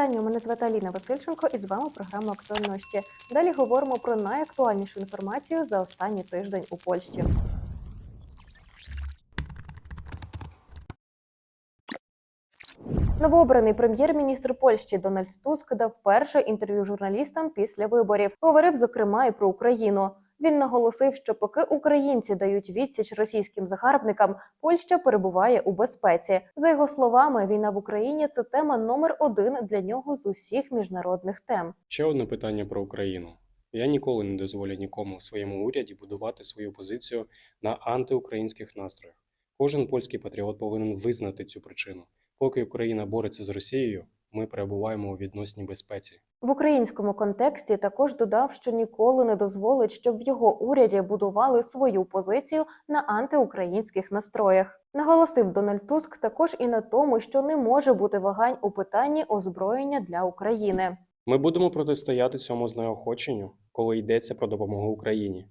Вітання, мене звати Аліна Васильченко і з вами програма актуальності. Далі говоримо про найактуальнішу інформацію за останній тиждень у Польщі. Новообраний прем'єр-міністр Польщі Дональд Туск дав перше інтерв'ю журналістам після виборів. Говорив зокрема і про Україну. Він наголосив, що поки українці дають відсіч російським загарбникам, Польща перебуває у безпеці. За його словами, війна в Україні це тема номер один для нього з усіх міжнародних тем. Ще одне питання про Україну. Я ніколи не дозволю нікому в своєму уряді будувати свою позицію на антиукраїнських настроях. Кожен польський патріот повинен визнати цю причину. Поки Україна бореться з Росією, ми перебуваємо у відносній безпеці. В українському контексті також додав, що ніколи не дозволить, щоб в його уряді будували свою позицію на антиукраїнських настроях. Наголосив Дональд Туск також і на тому, що не може бути вагань у питанні озброєння для України. Ми будемо протистояти цьому знеохоченню, коли йдеться про допомогу Україні.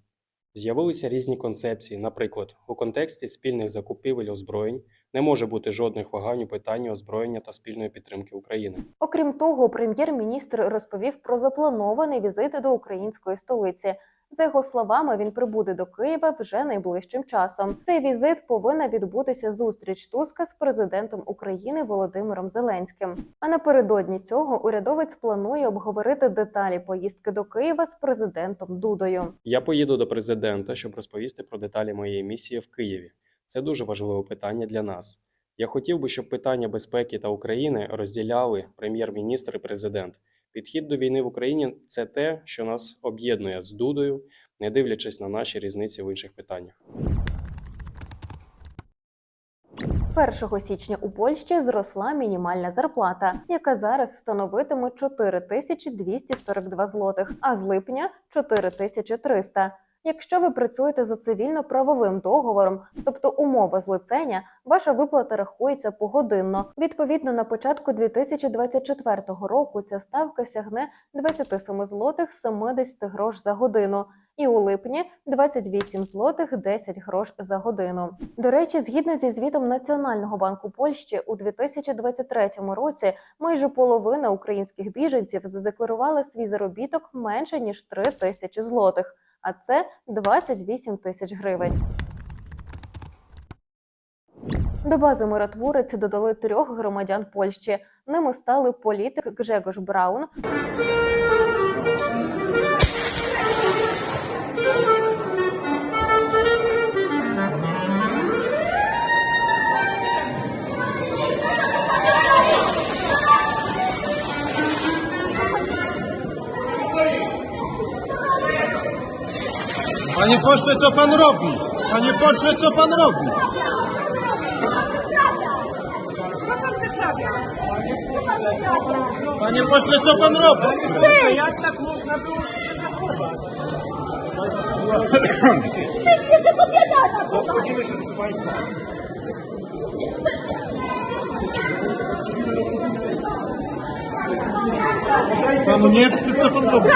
З'явилися різні концепції. Наприклад, у контексті спільних закупівель озброєнь не може бути жодних вагань у питанні озброєння та спільної підтримки України. Окрім того, прем'єр-міністр розповів про запланований візит до української столиці. За його словами, він прибуде до Києва вже найближчим часом. Цей візит повинна відбутися зустріч Туска з президентом України Володимиром Зеленським. А напередодні цього урядовець планує обговорити деталі поїздки до Києва з президентом Дудою. Я поїду до президента, щоб розповісти про деталі моєї місії в Києві. Це дуже важливе питання для нас. Я хотів би, щоб питання безпеки та України розділяли прем'єр-міністр і президент. Підхід до війни в Україні це те, що нас об'єднує з Дудою, не дивлячись на наші різниці в інших питаннях. 1 січня у Польщі зросла мінімальна зарплата, яка зараз становитиме 4242 злотих, а з липня 4300. Якщо ви працюєте за цивільно-правовим договором, тобто умова злицення, ваша виплата рахується погодинно. Відповідно, на початку 2024 року ця ставка сягне 27 злотих 70 грош за годину. І у липні 28 злотих 10 грош за годину. До речі, згідно зі звітом Національного банку Польщі, у 2023 році майже половина українських біженців задекларувала свій заробіток менше ніж 3 тисячі злотих, а це 28 тисяч гривень. До бази миротворець додали трьох громадян Польщі. Ними стали політик Гжегош Браун, Panie pośle, co pan robi? Panie pośle, co pan robi? Panie pośle, co pan robi? Jak tak można było się zachować? Się. Panu nie wstyd, co pan robi?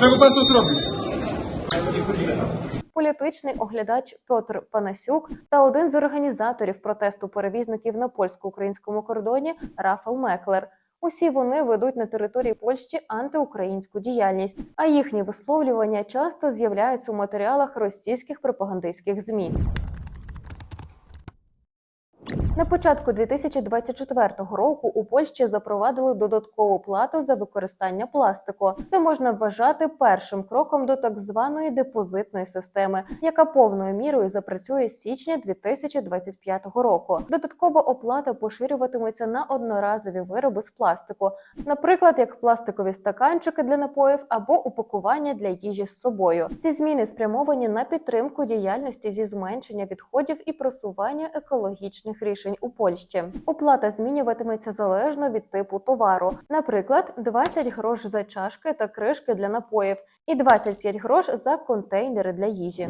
Czego pan tu zrobił? політичний оглядач Петр Панасюк та один з організаторів протесту перевізників на польсько-українському кордоні Рафал Меклер. Усі вони ведуть на території Польщі антиукраїнську діяльність, а їхні висловлювання часто з'являються у матеріалах російських пропагандистських змі. На початку 2024 року у Польщі запровадили додаткову плату за використання пластику. Це можна вважати першим кроком до так званої депозитної системи, яка повною мірою запрацює з січня 2025 року. Додаткова оплата поширюватиметься на одноразові вироби з пластику, наприклад, як пластикові стаканчики для напоїв або упакування для їжі з собою. Ці зміни спрямовані на підтримку діяльності зі зменшення відходів і просування екологічних рішень у Польщі. Оплата змінюватиметься залежно від типу товару. Наприклад, 20 грош за чашки та кришки для напоїв і 25 грош за контейнери для їжі.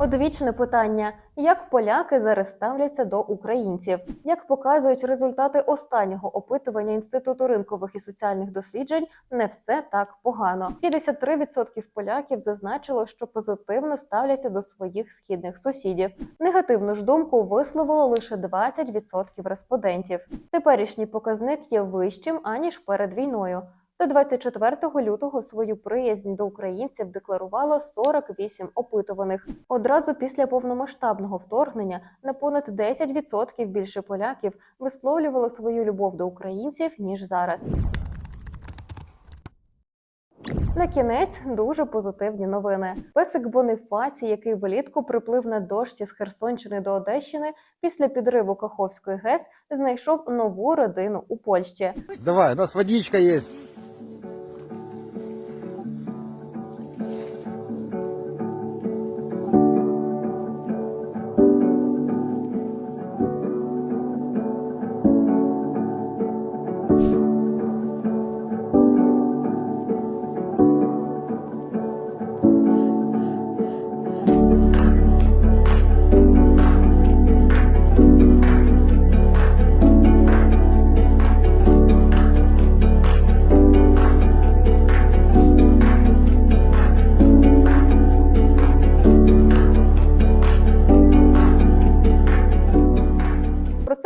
Одвічне питання: як поляки зараз ставляться до українців? Як показують результати останнього опитування Інституту ринкових і соціальних досліджень, не все так погано. 53% поляків зазначило, що позитивно ставляться до своїх східних сусідів. Негативну ж думку висловило лише 20% респондентів. Теперішній показник є вищим аніж перед війною. До 24 лютого свою приязнь до українців декларувало 48 опитуваних. Одразу після повномасштабного вторгнення на понад 10% більше поляків висловлювали свою любов до українців ніж зараз. На кінець дуже позитивні новини. Песик Бонифаці, який влітку приплив на дошці з Херсонщини до Одещини, після підриву Каховської ГЕС знайшов нову родину у Польщі. Давай, у нас водичка есть.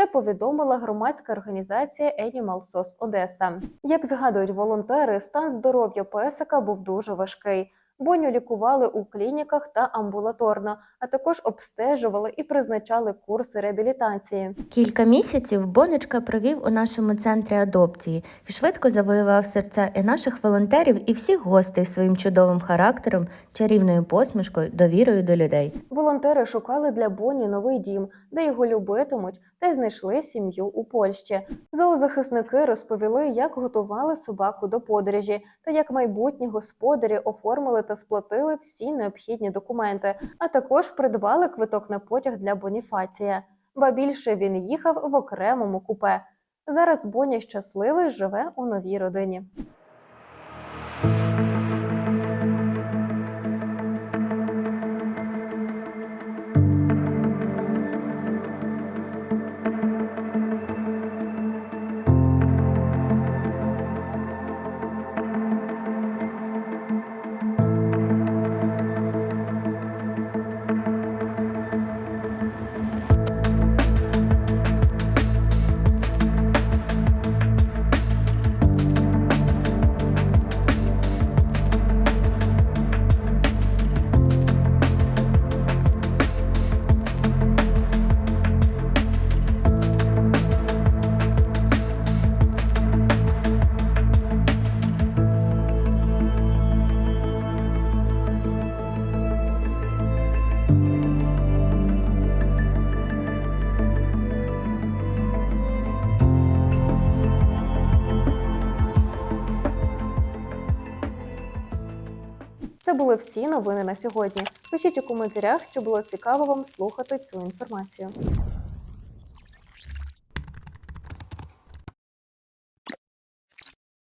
Це повідомила громадська організація Animal SOS Одеса. Як згадують волонтери, стан здоров'я песика був дуже важкий. Боню лікували у клініках та амбулаторно, а також обстежували і призначали курси реабілітації. Кілька місяців Бонечка провів у нашому центрі адопції і швидко завоював серця і наших волонтерів, і всіх гостей своїм чудовим характером, чарівною посмішкою, довірою до людей. Волонтери шукали для Боні новий дім, де його любитимуть, та й знайшли сім'ю у Польщі. Зоозахисники розповіли, як готували собаку до подорожі та як майбутні господарі оформили та сплатили всі необхідні документи, а також придбали квиток на потяг для Боніфація. Ба більше він їхав в окремому купе. Зараз Боня щасливий живе у новій родині. Це були всі новини на сьогодні. Пишіть у коментарях, чи було цікаво вам слухати цю інформацію.